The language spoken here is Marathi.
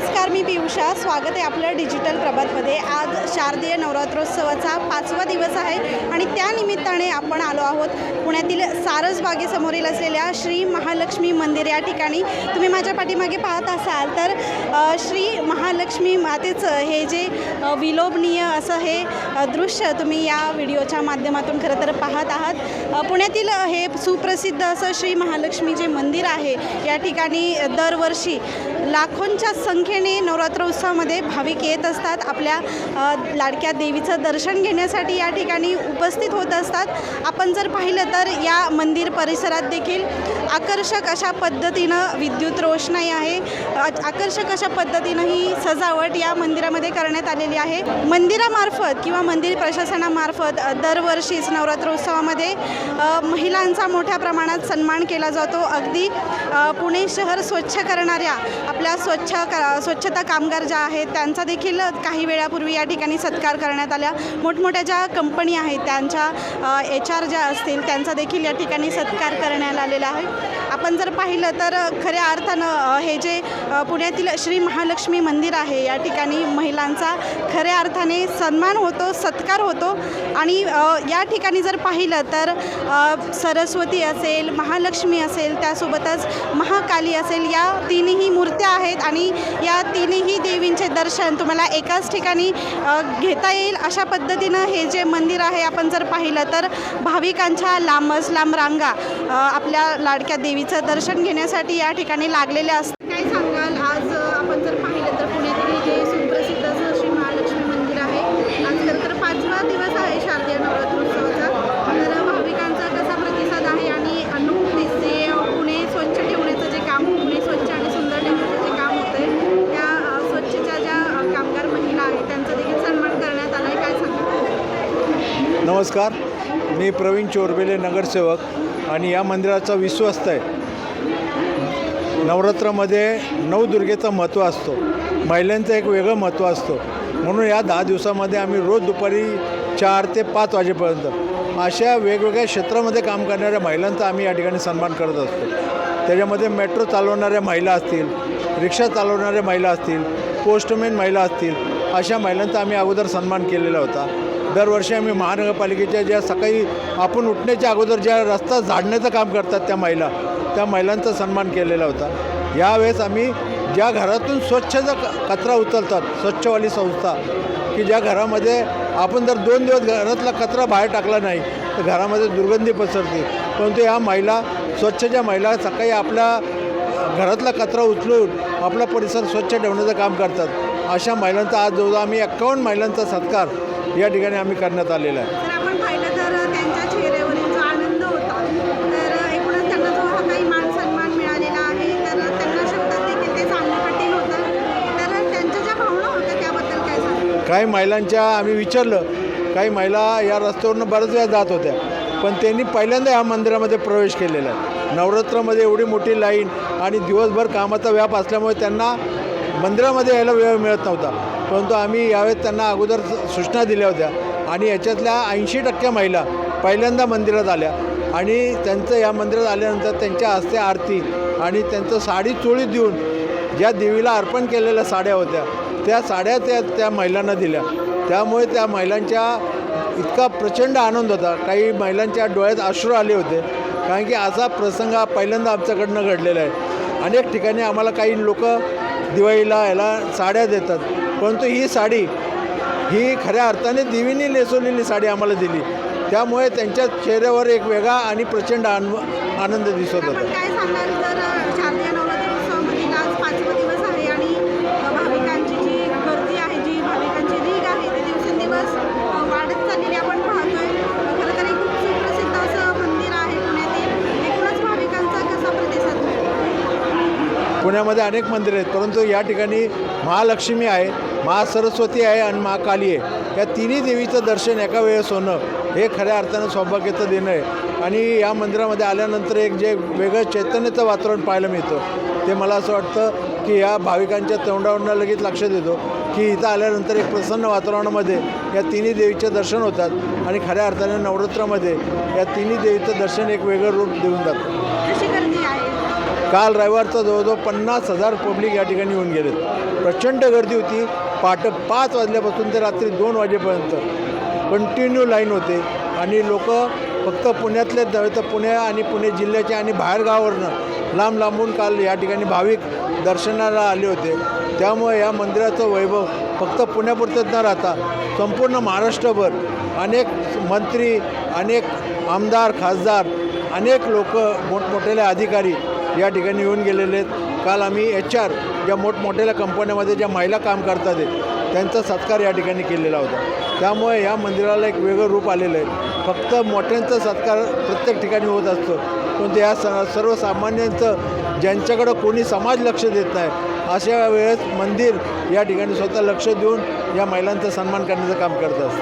नमस्कार मी पियुषा. स्वागत आहे आपलं डिजिटल प्रभातमध्ये. आज शारदीय नवरात्रोत्सवाचा पाचवा दिवस आहे आणि त्यानिमित्ताने आपण आलो आहोत पुण्यातील सारसबागेसमोरील असलेल्या श्री महालक्ष्मी मंदिर या ठिकाणी. तुम्ही माझ्या पाठीमागे पाहत असाल तर श्री महालक्ष्मी मातेचं हे जे विलोभनीय असं हे दृश्य तुम्ही या व्हिडिओच्या माध्यमातून खरं तर पाहत आहात. पुण्यातील हे सुप्रसिद्ध असं श्री महालक्ष्मी जे मंदिर आहे या ठिकाणी दरवर्षी लाखोंच्या संख्येने नवरात्र उत्सवामध्ये भाविक येत असतात. आपल्या लाडक्या देवीचं दर्शन घेण्यासाठी या ठिकाणी उपस्थित होत असतात. आपण जर पाहिलं तर या मंदिर परिसरात देखील आकर्षक अशा पद्धतीनं विद्युत रोषणाई आहे. आकर्षक अशा पद्धतीनं ही सजावट या मंदिरामध्ये करण्यात आलेली आहे. मंदिरामार्फत किंवा मंदिर प्रशासनामार्फत दरवर्षीच नवरात्र उत्सवामध्ये महिलांचा मोठ्या प्रमाणात सन्मान केला जातो. अगदी पुणे शहर स्वच्छ करणाऱ्या आपल्या स्वच्छ क स्वच्छता कामगार ज्या आहेत त्यांचा देखील काही वेळापूर्वी या ठिकाणी सत्कार करण्यात आल्या मोठमोठ्या ज्या कंपनी आहेत त्यांच्या एच आर ज्या असतील त्यांचा देखील या ठिकाणी सत्कार करण्यात आलेला आहे. आपण जर पाहिलं तर खऱ्या अर्थानं हे जे पुण्यातील श्री महालक्ष्मी मंदिर आहे या ठिकाणी महिलांचा खऱ्या अर्थाने सन्मान होतो सत्कार होतो. आणि या ठिकाणी जर पाहिलं तर सरस्वती असेल महालक्ष्मी असेल त्यासोबतच महाकाली असेल या तीनही मूर्त्या आहेत. आणि या तीनही देवींचे दर्शन तुम्हाला एकाच ठिकाणी घेता येईल. अशा पद्धतीनं हे जे मंदिर आहे आपण जर पाहिलं तर भाविकांच्या लांबच लांब रांगा आपल्या लाडक्या देवीचं दर्शन घेण्यासाठी या ठिकाणी लागलेल्या असतात. काय सांगाल? आज आपण जर पाहिलं तर पुण्यातील जे सुप्रसिद्ध असं श्री महालक्ष्मी मंदिर आहे. आज खरं तर पाचवा दिवस आहे शारदीय नवरात्रोत्सवाचा. तर भाविकांचा कसा प्रतिसाद आहे आणि नुकतीच जे पुणे स्वच्छ ठेवण्याचं जे काम पुणे स्वच्छ आणि सुंदर ठेवण्याचं जे काम होतं आहे त्या स्वच्छच्या ज्या कामगार महिला आहेत त्यांचा देखील सन्मान करण्यात आला आहे काय सांगाल? नमस्कार. मी प्रवीण चोरबेले नगरसेवक. आणि या मंदिराचा विश्वस्त आहे नवरात्रामध्ये नवदुर्गेचं महत्त्व असतो. महिलांचं एक वेगळं महत्त्व असतो. म्हणून या दहा दिवसामध्ये आम्ही रोज दुपारी चार ते पाच वाजेपर्यंत अशा वेगवेगळ्या क्षेत्रामध्ये काम करणाऱ्या महिलांचा आम्ही या ठिकाणी सन्मान करत असतो. त्याच्यामध्ये मेट्रो चालवणाऱ्या महिला असतील रिक्षा चालवणाऱ्या महिला असतील पोस्टमॅन महिला असतील अशा महिलांचा आम्ही अगोदर सन्मान केलेला होता. दरवर्षी आम्ही महानगरपालिकेच्या ज्या सकाळी आपण उठण्याच्या अगोदर ज्या रस्ता झाडण्याचं काम करतात त्या महिला त्या महिलांचा सन्मान केलेला होता. यावेळेस आम्ही ज्या घरातून स्वच्छचा क- कचरा उचलतात स्वच्छवाली संस्था की ज्या घरामध्ये आपण जर दोन दिवस घरातला कचरा बाहेर टाकला नाही तर घरामध्ये दुर्गंधी पसरते. परंतु या महिला स्वच्छच्या महिला सकाळी आपल्या घरातला कचरा उचलून आपला परिसर स्वच्छ ठेवण्याचं काम करतात. अशा महिलांचा आज जवळ आम्ही एक्कावन्न महिलांचा सत्कार या ठिकाणी आम्ही करण्यात आलेला आहे. काही महिलांच्या आम्ही विचारलं काही महिला या रस्त्यावरनं बऱ्याच वेळा जात होत्या पण त्यांनी पहिल्यांदा या मंदिरामध्ये प्रवेश केलेला आहे. नवरात्रामध्ये एवढी मोठी लाईन आणि दिवसभर कामाचा व्याप असल्यामुळे त्यांना मंदिरामध्ये यायला वेळ मिळत नव्हता. परंतु आम्ही यावेळेस त्यांना अगोदर सूचना दिल्या होत्या. आणि याच्यातल्या ऐंशी टक्के महिला पहिल्यांदा मंदिरात आल्या. आणि त्यांचं या मंदिरात आल्यानंतर त्यांच्या हस्ते आरती आणि त्यांचं साडी चोळी देऊन ज्या देवीला अर्पण केलेल्या साड्या होत्या त्या साड्या त्या त्या महिलांना दिल्या. त्यामुळे त्या महिलांच्या इतका प्रचंड आनंद होता. काही महिलांच्या डोळ्यात अश्रू आले होते. कारण की असा प्रसंग हा पहिल्यांदा आमच्याकडनं घडलेला आहे. अनेक ठिकाणी आम्हाला काही लोक दिवाळीला याला साड्या देतात. परंतु ही साडी ही खऱ्या अर्थाने देवीने नेसवलेली साडी आम्हाला दिली. त्यामुळे त्यांच्या चेहऱ्यावर एक वेगळा आणि प्रचंड आन आनंद दिसत होता. पुण्यामध्ये अनेक मंदिरं आहेत परंतु या ठिकाणी महालक्ष्मी आहे महासरस्वती आहे आणि महाकाली आहे. या तिन्ही देवीचं दर्शन एका वेळेस होणं हे खऱ्या अर्थानं सौभाग्याचं देणं आहे. आणि या मंदिरामध्ये आल्यानंतर एक जे वेगळं चैतन्याचं वातावरण पाहायला मिळतं ते मला असं वाटतं की या भाविकांच्या तोंडावरनं लगेच लक्षात येतो की इथं आल्यानंतर एक प्रसन्न वातावरणामध्ये या तिन्ही देवीचे दर्शन होतात आणि खऱ्या अर्थाने नवरात्रामध्ये या तिन्ही देवीचं दर्शन एक वेगळं रूप देऊन जातं. काल रविवारचा जवळजवळ पन्नास हजार पब्लिक या ठिकाणी येऊन गेलेत. प्रचंड गर्दी होती. पहाटे पाच वाजल्यापासून ते रात्री दोन वाजेपर्यंत कंटिन्यू लाईन होते. आणि लोक फक्त पुण्यातलेच नव्हे तर पुणे आणि पुणे जिल्ह्याचे आणि बाहेरगावावरनं लांब लांबून काल या ठिकाणी भाविक दर्शनाला आले होते. त्यामुळे या मंदिराचं वैभव फक्त पुण्यापुरतंच न राहता संपूर्ण महाराष्ट्रभर अनेक मंत्री अनेक आमदार खासदार अनेक लोक मोठमोठ्याले अधिकारी या ठिकाणी येऊन गेलेले आहेत. काल आम्ही एच आर ज्या मोठमोठ्या कंपन्यामध्ये ज्या महिला काम करतात आहे, त्यांचा सत्कार या ठिकाणी केलेला होता. त्यामुळे या मंदिराला एक वेगळं रूप आलेलं आहे. फक्त मोठ्यांचा सत्कार प्रत्येक ठिकाणी होत असतो. पण या स सर्वसामान्यांचं ज्यांच्याकडं कोणी समाज लक्ष देत नाही अशा वेळेस मंदिर या ठिकाणी स्वतः लक्ष देऊन या महिलांचा सन्मान करण्याचं काम करत असतं.